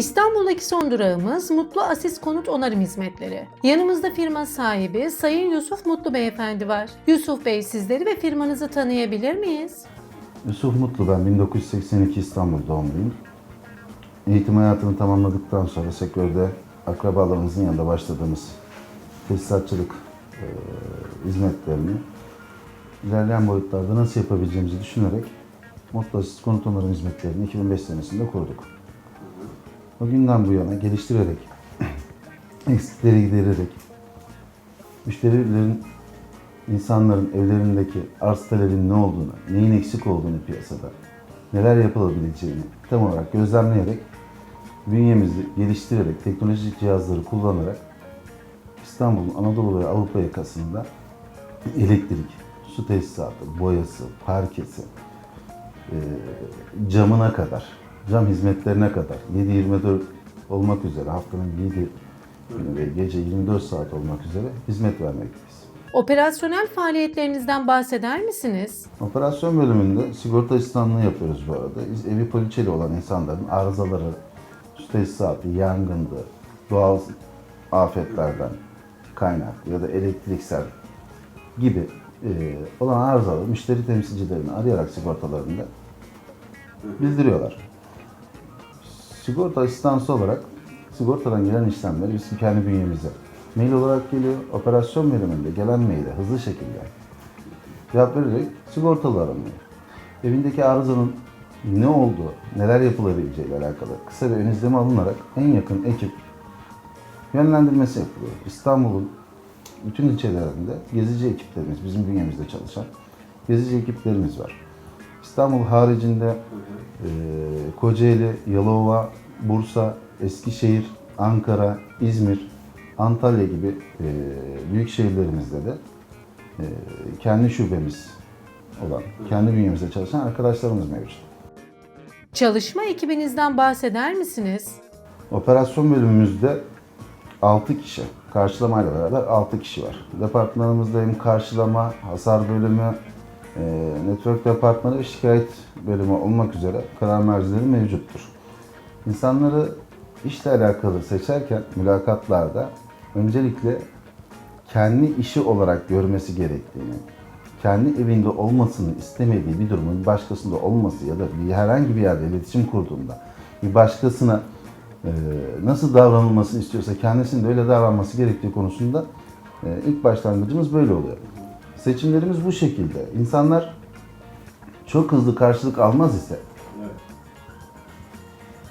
İstanbul'daki son durağımız Mutlu Asis Konut Onarım Hizmetleri. Yanımızda firma sahibi Sayın Yusuf Mutlu Beyefendi var. Yusuf Bey sizleri ve firmanızı tanıyabilir miyiz? Yusuf Mutlu ben 1982 İstanbul doğumluyum. Eğitim hayatını tamamladıktan sonra sektörde akrabalarımızın yanında başladığımız tesisatçılık e, hizmetlerini ilerleyen boyutlarda nasıl yapabileceğimizi düşünerek Mutlu Asist Konut Onarım Hizmetlerini 2005 senesinde kurduk. O günden bu yana geliştirerek, eksikleri gidererek, müşterilerin insanların evlerindeki arz talebinin ne olduğunu, neyin eksik olduğunu piyasada, neler yapılabileceğini tam olarak gözlemleyerek, bünyemizi geliştirerek, teknolojik cihazları kullanarak İstanbul'un Anadolu ve Avrupa yakasında elektrik, su tesisatı, boyası, parkesi, camına kadar, cam hizmetlerine kadar 7-24 olmak üzere haftanın 7 günü ve gece 24 saat olmak üzere hizmet vermekteyiz. Operasyonel faaliyetlerinizden bahseder misiniz? Operasyon bölümünde sigorta asistanlığı yapıyoruz bu arada. Biz evi poliçeli olan insanların arızaları, su tesisatı, yangındı, doğal afetlerden kaynaklı ya da elektriksel gibi e, olan arızaları müşteri temsilcilerini arayarak sigortalarında bildiriyorlar. Sigorta asistansı olarak sigortadan gelen işlemleri bizim kendi bünyemize mail olarak geliyor. Operasyon bölümünde gelen maile hızlı şekilde cevap vererek sigortalı aranıyor. Evindeki arızanın ne olduğu, neler yapılabileceği ile alakalı kısa bir ön izleme alınarak en yakın ekip yönlendirmesi yapılıyor. İstanbul'un bütün ilçelerinde gezici ekiplerimiz, bizim bünyemizde çalışan gezici ekiplerimiz var. İstanbul haricinde Kocaeli, Yalova, Bursa, Eskişehir, Ankara, İzmir, Antalya gibi e, büyük şehirlerimizde de e, kendi şubemiz olan, kendi bünyemizde çalışan arkadaşlarımız mevcut. Çalışma ekibinizden bahseder misiniz? Operasyon bölümümüzde 6 kişi, karşılamayla beraber 6 kişi var. Departmanımızda hem karşılama, hasar bölümü, e, network departmanı ve şikayet bölümü olmak üzere karar mercileri mevcuttur. İnsanları işle alakalı seçerken mülakatlarda öncelikle kendi işi olarak görmesi gerektiğini, kendi evinde olmasını istemediği bir durumun başkasında olması ya da bir herhangi bir yerde iletişim kurduğunda bir başkasına e, nasıl davranılmasını istiyorsa kendisinin de öyle davranması gerektiği konusunda e, ilk başlangıcımız böyle oluyor. Seçimlerimiz bu şekilde. İnsanlar çok hızlı karşılık almaz ise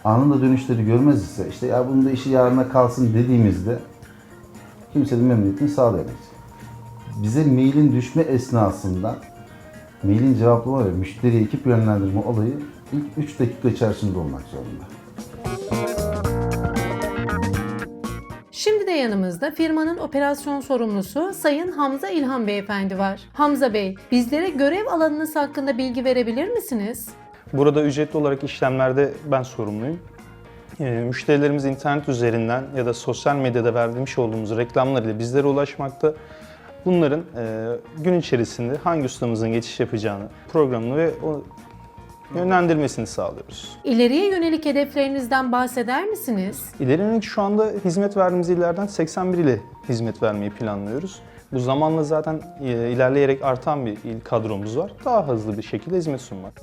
anında dönüşleri görmez ise işte ya bunun da işi yarına kalsın dediğimizde kimsenin memnuniyetini sağlayamayız. Bize mailin düşme esnasında mailin cevaplama ve müşteri ekip yönlendirme olayı ilk 3 dakika içerisinde olmak zorunda. Şimdi de yanımızda firmanın operasyon sorumlusu Sayın Hamza İlhan Beyefendi var. Hamza Bey, bizlere görev alanınız hakkında bilgi verebilir misiniz? Burada ücretli olarak işlemlerde ben sorumluyum. Ee, Müşterilerimiz internet üzerinden ya da sosyal medyada vermiş olduğumuz reklamlar ile bizlere ulaşmakta. Bunların e, gün içerisinde hangi ustamızın geçiş yapacağını, programını ve yönlendirmesini sağlıyoruz. İleriye yönelik hedeflerinizden bahseder misiniz? İleri yönelik şu anda hizmet verdiğimiz illerden 81 ile hizmet vermeyi planlıyoruz. Bu zamanla zaten e, ilerleyerek artan bir il kadromuz var. Daha hızlı bir şekilde hizmet sunmak.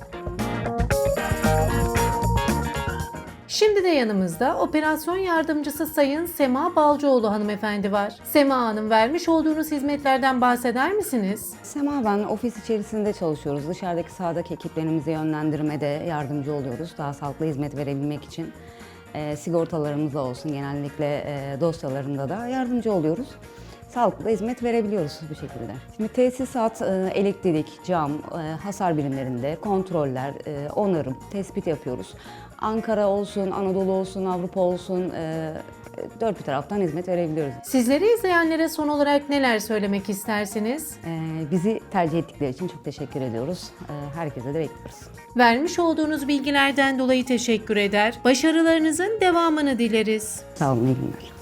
Şimdi de yanımızda operasyon yardımcısı Sayın Sema Balcıoğlu hanımefendi var. Sema Hanım vermiş olduğunuz hizmetlerden bahseder misiniz? Sema ben ofis içerisinde çalışıyoruz. Dışarıdaki sahadaki ekiplerimizi yönlendirmede yardımcı oluyoruz. Daha sağlıklı hizmet verebilmek için. E, sigortalarımızda olsun genellikle e, dosyalarında da yardımcı oluyoruz. Sağlıklı hizmet verebiliyoruz bu şekilde. Şimdi tesisat, e, elektrik, cam, e, hasar birimlerinde kontroller, e, onarım, tespit yapıyoruz. Ankara olsun, Anadolu olsun, Avrupa olsun dört bir taraftan hizmet verebiliyoruz. Sizleri izleyenlere son olarak neler söylemek istersiniz? Ee, bizi tercih ettikleri için çok teşekkür ediyoruz. Ee, herkese de bekliyoruz. Vermiş olduğunuz bilgilerden dolayı teşekkür eder. Başarılarınızın devamını dileriz. Sağ olun, iyi günler.